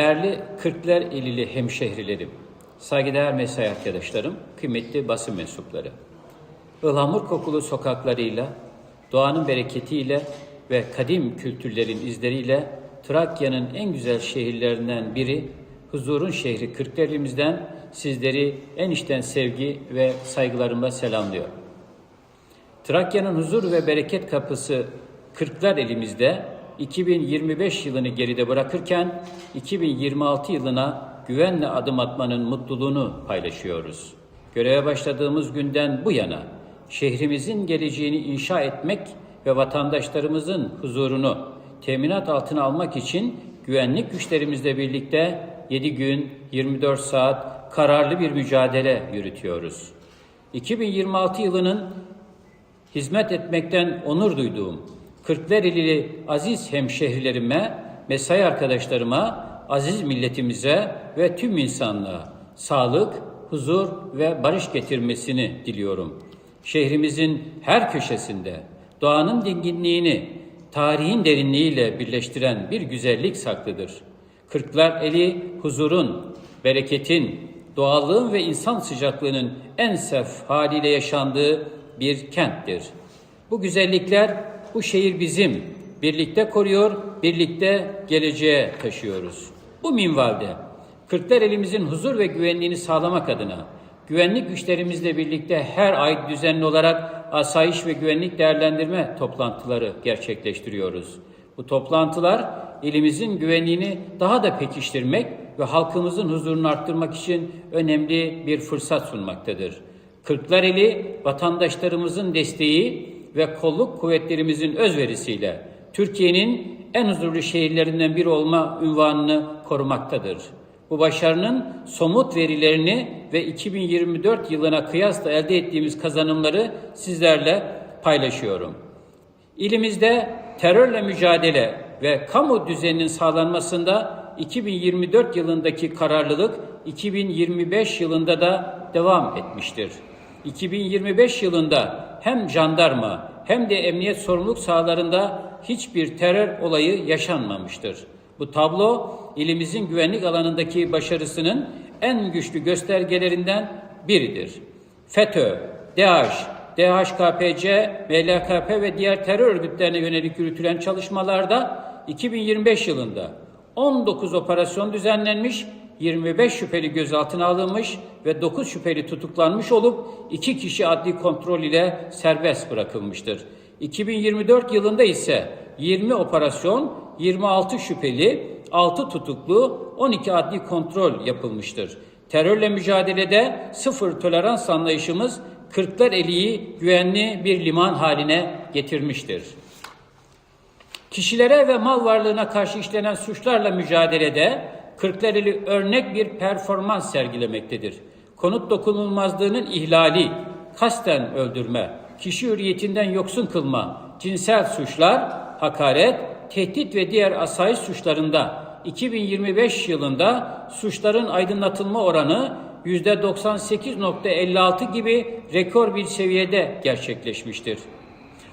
Değerli Kırklar ilili hemşehrilerim, saygıdeğer mesai arkadaşlarım, kıymetli basın mensupları. Ihlamur kokulu sokaklarıyla, doğanın bereketiyle ve kadim kültürlerin izleriyle Trakya'nın en güzel şehirlerinden biri, huzurun şehri Kırklareli'mizden sizleri en içten sevgi ve saygılarımla selamlıyorum. Trakya'nın huzur ve bereket kapısı Kırklar elimizde 2025 yılını geride bırakırken 2026 yılına güvenle adım atmanın mutluluğunu paylaşıyoruz. Göreve başladığımız günden bu yana şehrimizin geleceğini inşa etmek ve vatandaşlarımızın huzurunu teminat altına almak için güvenlik güçlerimizle birlikte 7 gün 24 saat kararlı bir mücadele yürütüyoruz. 2026 yılının hizmet etmekten onur duyduğum Kırklareli aziz hemşehrilerime, mesai arkadaşlarıma, aziz milletimize ve tüm insanlığa sağlık, huzur ve barış getirmesini diliyorum. Şehrimizin her köşesinde doğanın dinginliğini tarihin derinliğiyle birleştiren bir güzellik saklıdır. Kırklar eli huzurun, bereketin, doğallığın ve insan sıcaklığının en sef haliyle yaşandığı bir kenttir. Bu güzellikler, bu şehir bizim. Birlikte koruyor, birlikte geleceğe taşıyoruz. Bu minvalde Kırklar elimizin huzur ve güvenliğini sağlamak adına güvenlik güçlerimizle birlikte her ay düzenli olarak asayiş ve güvenlik değerlendirme toplantıları gerçekleştiriyoruz. Bu toplantılar ilimizin güvenliğini daha da pekiştirmek ve halkımızın huzurunu arttırmak için önemli bir fırsat sunmaktadır. Kırklareli vatandaşlarımızın desteği ve kolluk kuvvetlerimizin özverisiyle Türkiye'nin en huzurlu şehirlerinden biri olma ünvanını korumaktadır. Bu başarının somut verilerini ve 2024 yılına kıyasla elde ettiğimiz kazanımları sizlerle paylaşıyorum. İlimizde terörle mücadele ve kamu düzeninin sağlanmasında 2024 yılındaki kararlılık 2025 yılında da devam etmiştir. 2025 yılında hem jandarma hem de emniyet sorumluluk sahalarında hiçbir terör olayı yaşanmamıştır. Bu tablo ilimizin güvenlik alanındaki başarısının en güçlü göstergelerinden biridir. FETÖ, DAEŞ, DHKPC, MLKP ve diğer terör örgütlerine yönelik yürütülen çalışmalarda 2025 yılında 19 operasyon düzenlenmiş, 25 şüpheli gözaltına alınmış ve 9 şüpheli tutuklanmış olup 2 kişi adli kontrol ile serbest bırakılmıştır. 2024 yılında ise 20 operasyon, 26 şüpheli, 6 tutuklu, 12 adli kontrol yapılmıştır. Terörle mücadelede sıfır tolerans anlayışımız Kırklar Eli'yi güvenli bir liman haline getirmiştir. Kişilere ve mal varlığına karşı işlenen suçlarla mücadelede Kırklareli örnek bir performans sergilemektedir. Konut dokunulmazlığının ihlali, kasten öldürme, kişi hürriyetinden yoksun kılma, cinsel suçlar, hakaret, tehdit ve diğer asayiş suçlarında 2025 yılında suçların aydınlatılma oranı %98.56 gibi rekor bir seviyede gerçekleşmiştir.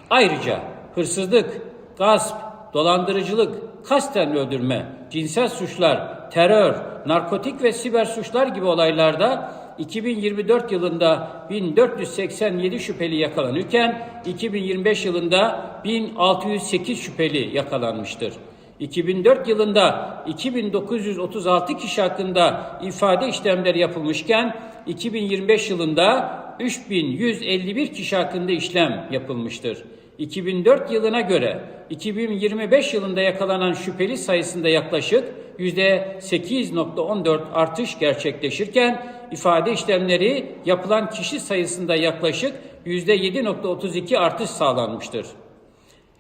Ayrıca hırsızlık, gasp, dolandırıcılık, kasten öldürme, cinsel suçlar, terör, narkotik ve siber suçlar gibi olaylarda 2024 yılında 1487 şüpheli yakalanırken 2025 yılında 1608 şüpheli yakalanmıştır. 2004 yılında 2936 kişi hakkında ifade işlemleri yapılmışken 2025 yılında 3151 kişi hakkında işlem yapılmıştır. 2004 yılına göre 2025 yılında yakalanan şüpheli sayısında yaklaşık %8.14 artış gerçekleşirken ifade işlemleri yapılan kişi sayısında yaklaşık %7.32 artış sağlanmıştır.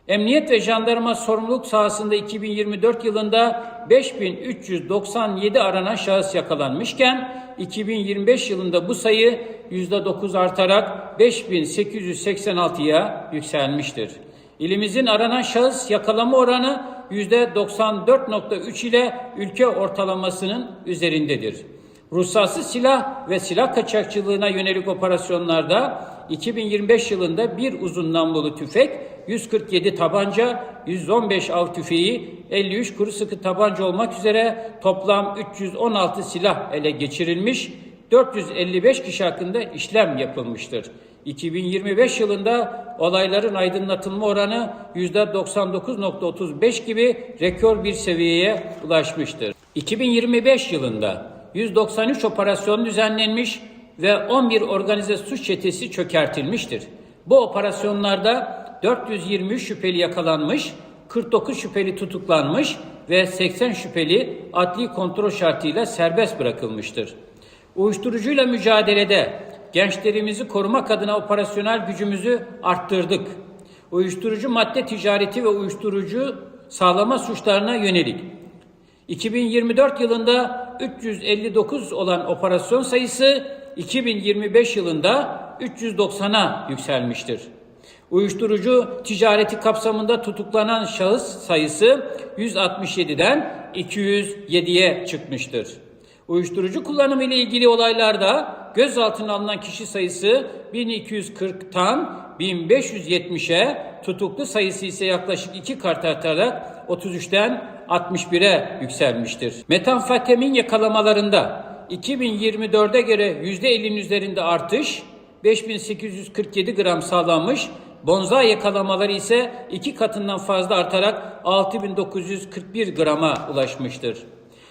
Emniyet ve jandarma sorumluluk sahasında 2024 yılında 5397 aranan şahıs yakalanmışken 2025 yılında bu sayı %9 artarak 5886'ya yükselmiştir. İlimizin aranan şahıs yakalama oranı %94.3 ile ülke ortalamasının üzerindedir. Ruhsatsız silah ve silah kaçakçılığına yönelik operasyonlarda 2025 yılında bir uzun namlulu tüfek, 147 tabanca, 115 av tüfeği, 53 kuru sıkı tabanca olmak üzere toplam 316 silah ele geçirilmiş, 455 kişi hakkında işlem yapılmıştır. 2025 yılında olayların aydınlatılma oranı %99.35 gibi rekor bir seviyeye ulaşmıştır. 2025 yılında 193 operasyon düzenlenmiş ve 11 organize suç çetesi çökertilmiştir. Bu operasyonlarda 423 şüpheli yakalanmış, 49 şüpheli tutuklanmış ve 80 şüpheli adli kontrol şartıyla serbest bırakılmıştır. Uyuşturucuyla mücadelede gençlerimizi korumak adına operasyonel gücümüzü arttırdık. Uyuşturucu madde ticareti ve uyuşturucu sağlama suçlarına yönelik 2024 yılında 359 olan operasyon sayısı 2025 yılında 390'a yükselmiştir. Uyuşturucu ticareti kapsamında tutuklanan şahıs sayısı 167'den 207'ye çıkmıştır. Uyuşturucu kullanımı ile ilgili olaylarda gözaltına alınan kişi sayısı 1240'tan 1570'e, tutuklu sayısı ise yaklaşık iki kat artarak 33'ten 61'e yükselmiştir. Metamfetamin yakalamalarında 2024'e göre %50'nin üzerinde artış, 5847 gram sağlanmış, bonzai yakalamaları ise iki katından fazla artarak 6941 grama ulaşmıştır.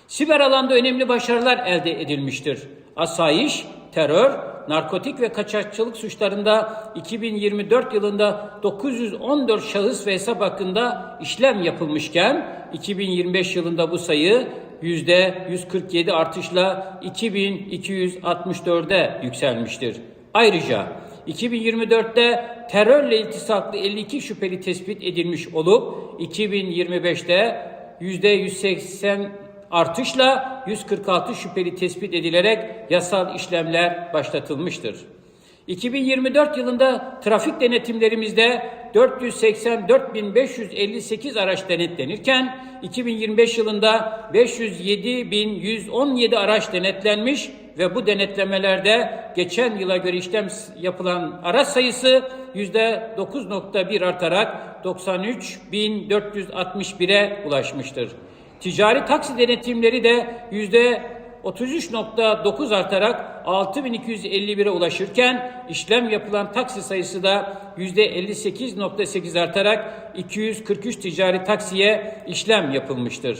Siber alanda önemli başarılar elde edilmiştir. Asayiş, terör, narkotik ve kaçakçılık suçlarında 2024 yılında 914 şahıs ve hesap hakkında işlem yapılmışken 2025 yılında bu sayı %147 artışla 2264'e yükselmiştir. Ayrıca 2024'te terörle iltisaklı 52 şüpheli tespit edilmiş olup 2025'te %180 artışla 146 şüpheli tespit edilerek yasal işlemler başlatılmıştır. 2024 yılında trafik denetimlerimizde 484.558 araç denetlenirken 2025 yılında 507.117 araç denetlenmiş ve bu denetlemelerde geçen yıla göre işlem yapılan araç sayısı %9.1 artarak 93.461'e ulaşmıştır. Ticari taksi denetimleri de yüzde 33.9 artarak 6251'e ulaşırken işlem yapılan taksi sayısı da %58.8 artarak 243 ticari taksiye işlem yapılmıştır.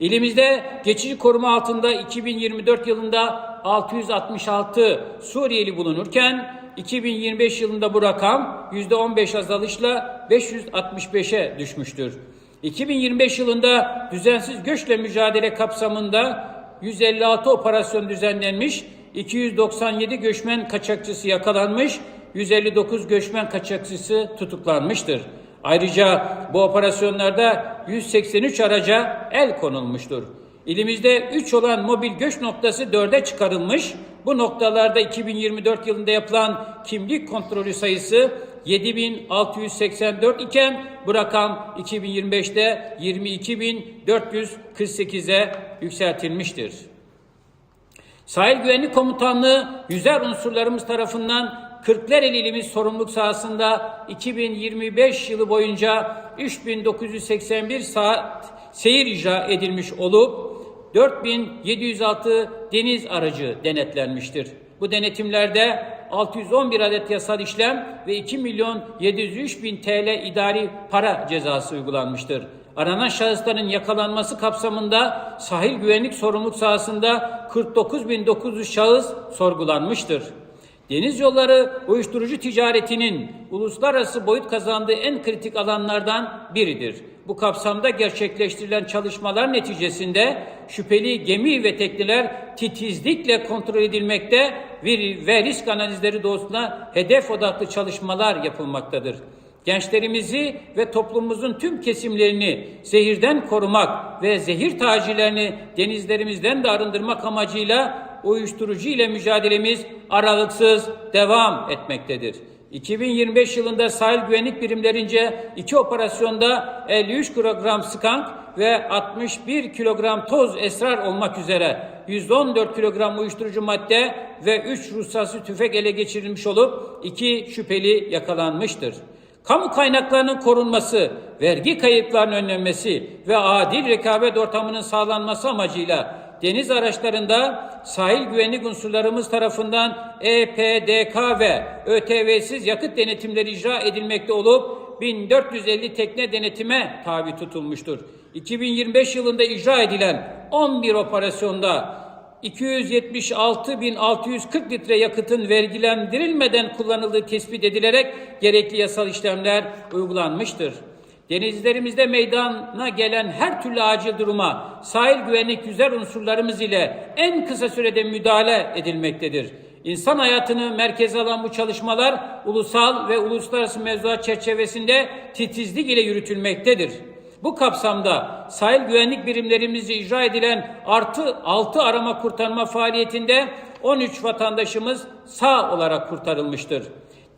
İlimizde geçici koruma altında 2024 yılında 666 Suriyeli bulunurken 2025 yılında bu rakam %15 azalışla 565'e düşmüştür. 2025 yılında düzensiz göçle mücadele kapsamında 156 operasyon düzenlenmiş, 297 göçmen kaçakçısı yakalanmış, 159 göçmen kaçakçısı tutuklanmıştır. Ayrıca bu operasyonlarda 183 araca el konulmuştur. İlimizde 3 olan mobil göç noktası 4'e çıkarılmış. Bu noktalarda 2024 yılında yapılan kimlik kontrolü sayısı 7684 iken bu rakam 2025'te 22448'e yükseltilmiştir. Sahil Güvenlik Komutanlığı yüzer unsurlarımız tarafından Kırklareli ilimiz sorumluluk sahasında 2025 yılı boyunca 3981 saat seyir icra edilmiş olup 4706 deniz aracı denetlenmiştir. Bu denetimlerde 611 adet yasal işlem ve 2 milyon 703 bin TL idari para cezası uygulanmıştır. Aranan şahısların yakalanması kapsamında sahil güvenlik sorumluluk sahasında 49.900 şahıs sorgulanmıştır. Deniz yolları uyuşturucu ticaretinin uluslararası boyut kazandığı en kritik alanlardan biridir. Bu kapsamda gerçekleştirilen çalışmalar neticesinde şüpheli gemi ve tekneler titizlikle kontrol edilmekte ve risk analizleri doğrultusunda hedef odaklı çalışmalar yapılmaktadır. Gençlerimizi ve toplumumuzun tüm kesimlerini zehirden korumak ve zehir tacirlerini denizlerimizden de arındırmak amacıyla uyuşturucu ile mücadelemiz aralıksız devam etmektedir. 2025 yılında sahil güvenlik birimlerince iki operasyonda 53 kilogram skank ve 61 kilogram toz esrar olmak üzere 114 kilogram uyuşturucu madde ve 3 ruhsatsız tüfek ele geçirilmiş olup 2 şüpheli yakalanmıştır. Kamu kaynaklarının korunması, vergi kayıplarının önlenmesi ve adil rekabet ortamının sağlanması amacıyla deniz araçlarında sahil güvenlik unsurlarımız tarafından EPDK ve ÖTV'siz yakıt denetimleri icra edilmekte olup 1450 tekne denetime tabi tutulmuştur. 2025 yılında icra edilen 11 operasyonda 276.640 litre yakıtın vergilendirilmeden kullanıldığı tespit edilerek gerekli yasal işlemler uygulanmıştır. Denizlerimizde meydana gelen her türlü acil duruma sahil güvenlik yüzer unsurlarımız ile en kısa sürede müdahale edilmektedir. İnsan hayatını merkeze alan bu çalışmalar ulusal ve uluslararası mevzuat çerçevesinde titizlik ile yürütülmektedir. Bu kapsamda sahil güvenlik birimlerimizce icra edilen artı 6 arama kurtarma faaliyetinde 13 vatandaşımız sağ olarak kurtarılmıştır.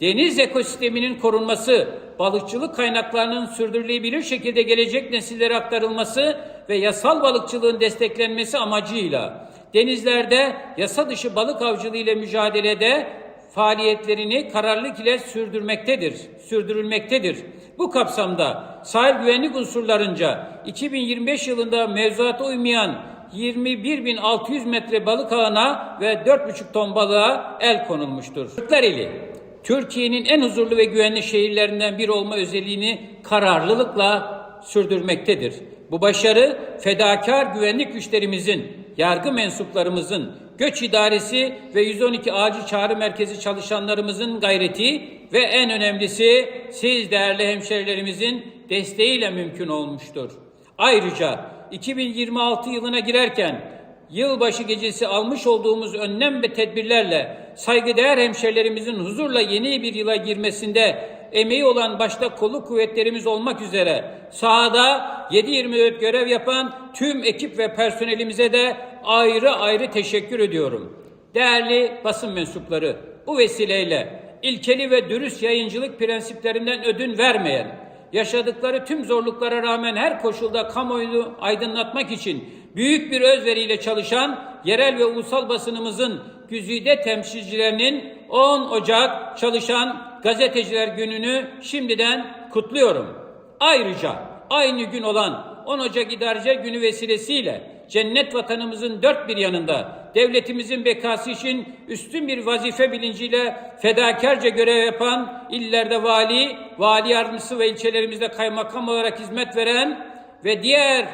Deniz ekosisteminin korunması, balıkçılık kaynaklarının sürdürülebilir şekilde gelecek nesillere aktarılması ve yasal balıkçılığın desteklenmesi amacıyla denizlerde yasa dışı balık avcılığı ile mücadelede faaliyetlerini kararlılık ile sürdürmektedir, sürdürülmektedir. Bu kapsamda sahil güvenlik unsurlarınca 2025 yılında mevzuata uymayan 21.600 metre balık ağına ve 4,5 ton balığa el konulmuştur. Kırklareli, Türkiye'nin en huzurlu ve güvenli şehirlerinden biri olma özelliğini kararlılıkla sürdürmektedir. Bu başarı fedakar güvenlik güçlerimizin, yargı mensuplarımızın, göç idaresi ve 112 acil çağrı merkezi çalışanlarımızın gayreti ve en önemlisi siz değerli hemşerilerimizin desteğiyle mümkün olmuştur. Ayrıca 2026 yılına girerken yılbaşı gecesi almış olduğumuz önlem ve tedbirlerle saygıdeğer hemşerilerimizin huzurla yeni bir yıla girmesinde emeği olan başta kolluk kuvvetlerimiz olmak üzere sahada 7-24 görev yapan tüm ekip ve personelimize de ayrı ayrı teşekkür ediyorum. Değerli basın mensupları, bu vesileyle ilkeli ve dürüst yayıncılık prensiplerinden ödün vermeyen, yaşadıkları tüm zorluklara rağmen her koşulda kamuoyunu aydınlatmak için büyük bir özveriyle çalışan yerel ve ulusal basınımızın güzide temsilcilerinin 10 Ocak çalışan gazeteciler gününü şimdiden kutluyorum. Ayrıca aynı gün olan 10 Ocak İdareciler Günü vesilesiyle cennet vatanımızın dört bir yanında devletimizin bekası için üstün bir vazife bilinciyle fedakarca görev yapan illerde vali, vali yardımcısı ve ilçelerimizde kaymakam olarak hizmet veren ve diğer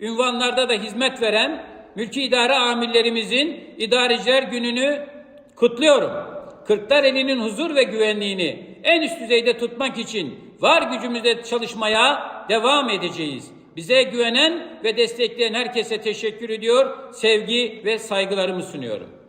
ünvanlarda da hizmet veren mülki idare amirlerimizin idareciler gününü kutluyorum. Kırklareli'nin huzur ve güvenliğini en üst düzeyde tutmak için var gücümüzle çalışmaya devam edeceğiz. Bize güvenen ve destekleyen herkese teşekkür ediyor, sevgi ve saygılarımı sunuyorum.